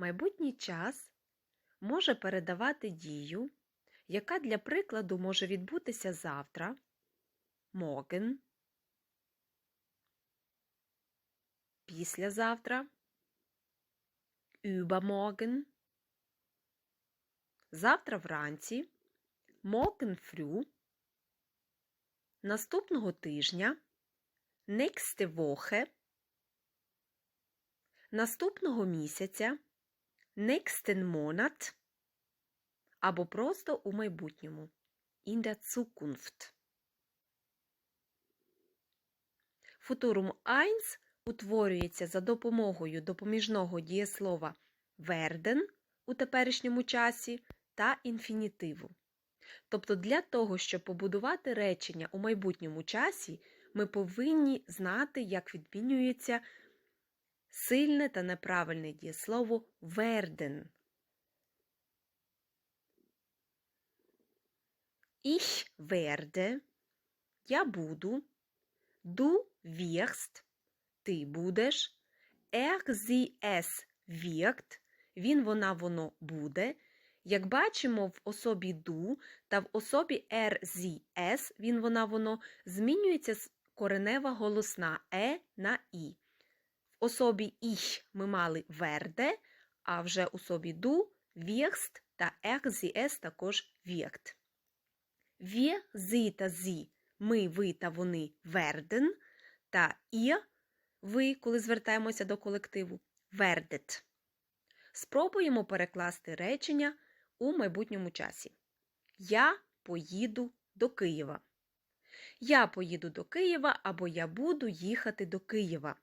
Майбутній час може передавати дію, яка для прикладу може відбутися завтра, morgen, післязавтра, übermorgen, завтра вранці, morgen früh, наступного тижня, nächste Woche, наступного місяця, nächsten Monat або просто у майбутньому in der Zukunft. Футурум 1 утворюється за допомогою допоміжного дієслова werden у теперішньому часі та інфінітиву. Тобто для того, щоб побудувати речення у майбутньому часі, ми повинні знати, як відмінюється сильне та неправильне дієслово werden. Ich werde, я буду, du wirst, ти будеш, er, sie, es wird, він, вона, воно буде. Як бачимо, в особі du та в особі er, sie, es, він, вона, воно, змінюється коренева голосна е на і. Особі ich ми мали werde, а вже в особі du wirst та er, sie, es також wird. Wir, sie та sie, ми, ви та вони werden, та ihr, ви, коли звертаємося до колективу, werdet. Спробуємо перекласти речення у майбутньому часі. Я поїду до Києва. Я поїду до Києва або я буду їхати до Києва.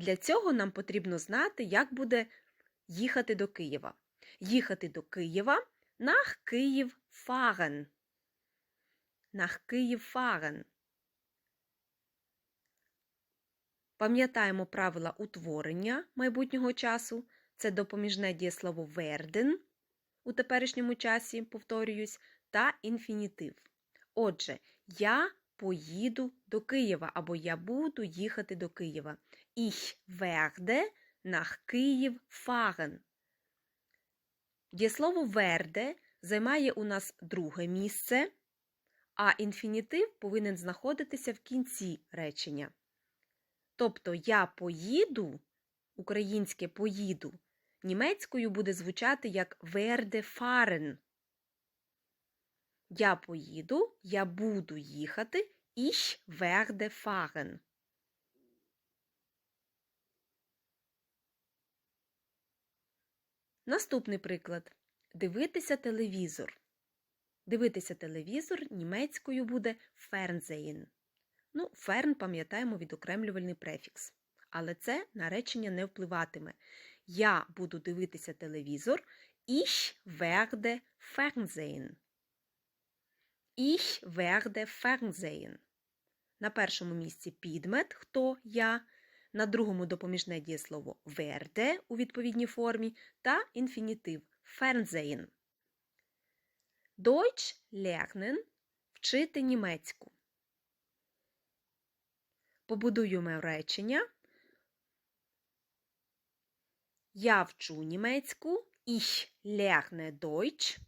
Для цього нам потрібно знати, як буде їхати до Києва. Їхати до Києва nach Київ fahren. Nach Київ fahren. Пам'ятаємо правила утворення майбутнього часу. Це допоміжне дієслово werden у теперішньому часі, повторююсь, та інфінітив. Отже, я поїду до Києва або я буду їхати до Києва. Ich werde nach Київ fahren. Дієслово werde займає у нас друге місце, а інфінітив повинен знаходитися в кінці речення. Тобто я поїду, українське поїду, німецькою буде звучати як werde fahren. Я поїду, я буду їхати, ich werde fahren. Наступний приклад. Дивитися телевізор. Дивитися телевізор німецькою буде Fernsehen. Ну, ферн пам'ятаємо відокремлювальний префікс. Але це на речення не впливатиме. Я буду дивитися телевізор. Ich werde Fernsehen. Ich werde Fernsehen. На першому місці підмет хто я. На другому допоміжне дієслово werde у відповідній формі та інфінітив Fernsehen. Deutsch lernen – вчити німецьку. Побудуємо речення. Я вчу німецьку. Ich lerne Deutsch.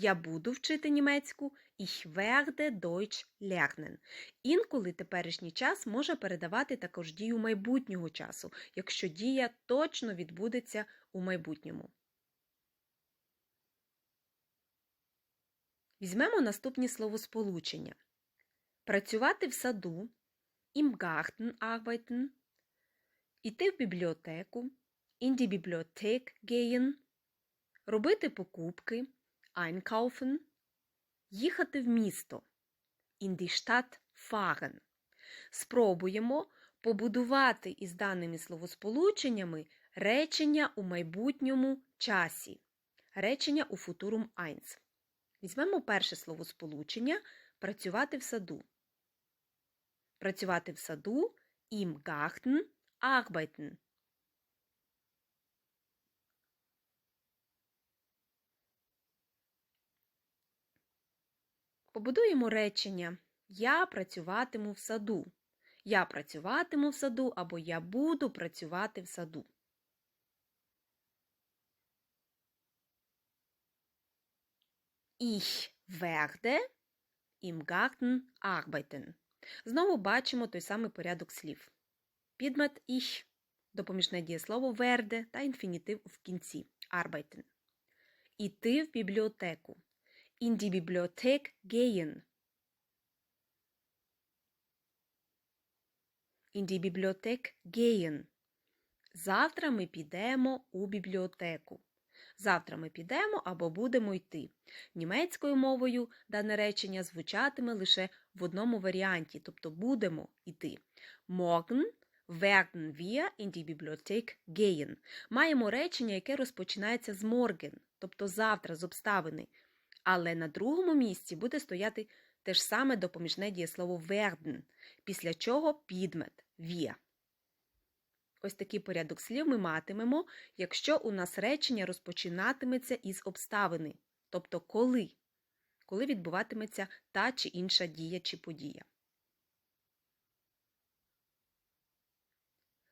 Я буду вчити німецьку. Ich werde Deutsch lernen. Інколи теперішній час може передавати також дію майбутнього часу, якщо дія точно відбудеться у майбутньому. Візьмемо наступні словосполучення. Працювати в саду, im Garten arbeiten, іти в бібліотеку, in die Bibliothek gehen, робити покупки, einkaufen, їхати в місто, in die Stadt fahren. Спробуємо побудувати із даними словосполученнями речення у майбутньому часі. Речення у футурум 1. Візьмемо перше словосполучення працювати в саду. Працювати в саду im Garten arbeiten. Побудуємо речення Я працюватиму в саду. Я працюватиму в саду або я буду працювати в саду. Ich werde im Garten arbeiten. Знову бачимо той самий порядок слів. Підмет ich, допоміжне дієслово werde та інфінітив в кінці arbeiten. Іти в бібліотеку. In die Bibliothek gehen. In die Bibliothek gehen. Завтра ми підемо у бібліотеку. Завтра ми підемо або будемо йти. Німецькою мовою дане речення звучатиме лише в одному варіанті, тобто будемо йти. Morgen werden wir in die Bibliothek gehen. Маємо речення, яке розпочинається з morgen, тобто завтра, з обставини. Але на другому місці буде стояти те ж саме допоміжне дієслово werden, після чого підмет wir. Ось такий порядок слів ми матимемо, якщо у нас речення розпочинатиметься із обставини, тобто коли, коли відбуватиметься та чи інша дія чи подія.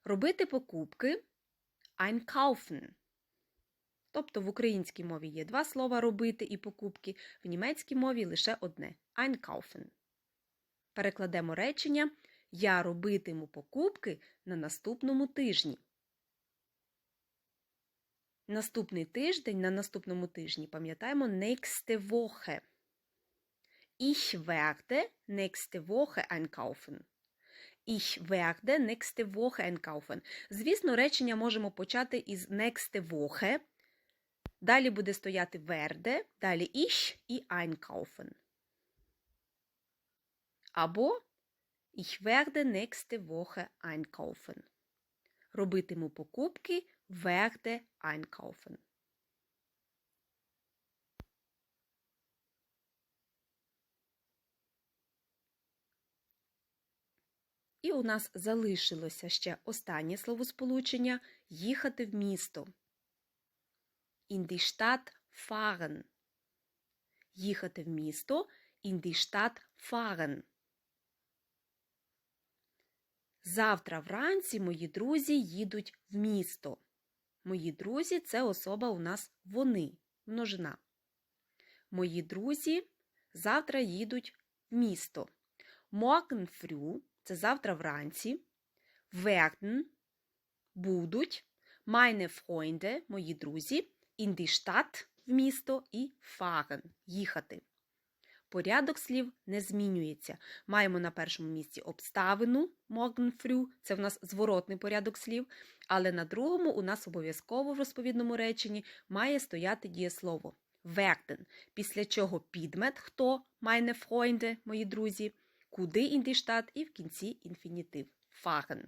Робити покупки einkaufen. Тобто в українській мові є два слова робити і покупки, в німецькій мові лише одне einkaufen. Перекладемо речення Я робитиму покупки на наступному тижні. Наступний тиждень на наступному тижні пам'ятаємо nächste Woche. Ich werde nächste Woche einkaufen. Ich werde nächste Woche einkaufen. Звісно, речення можемо почати із nächste Woche. Далі буде стояти werde, далі ich і einkaufen. Або Ich werde nächste Woche einkaufen. Робитиму покупки werde einkaufen. І у нас залишилося ще останнє словосполучення їхати в місто. In die Stadt fahren. Їхати в місто in die Stadt fahren. Завтра вранці мої друзі їдуть в місто. Мої друзі це особа у нас вони, множина. Мої друзі завтра їдуть в місто. Morgen früh – це завтра вранці. Werden – будуть. Meine Freunde – мої друзі. Stadt – в місто і fahren – їхати. Порядок слів не змінюється. Маємо на першому місці обставину früh, це в нас зворотний порядок слів, але на другому у нас обов'язково в розповідному реченні має стояти дієслово werden, після чого підмет хто meine Freunde, мої друзі, куди Stadt і в кінці інфінітив fahren.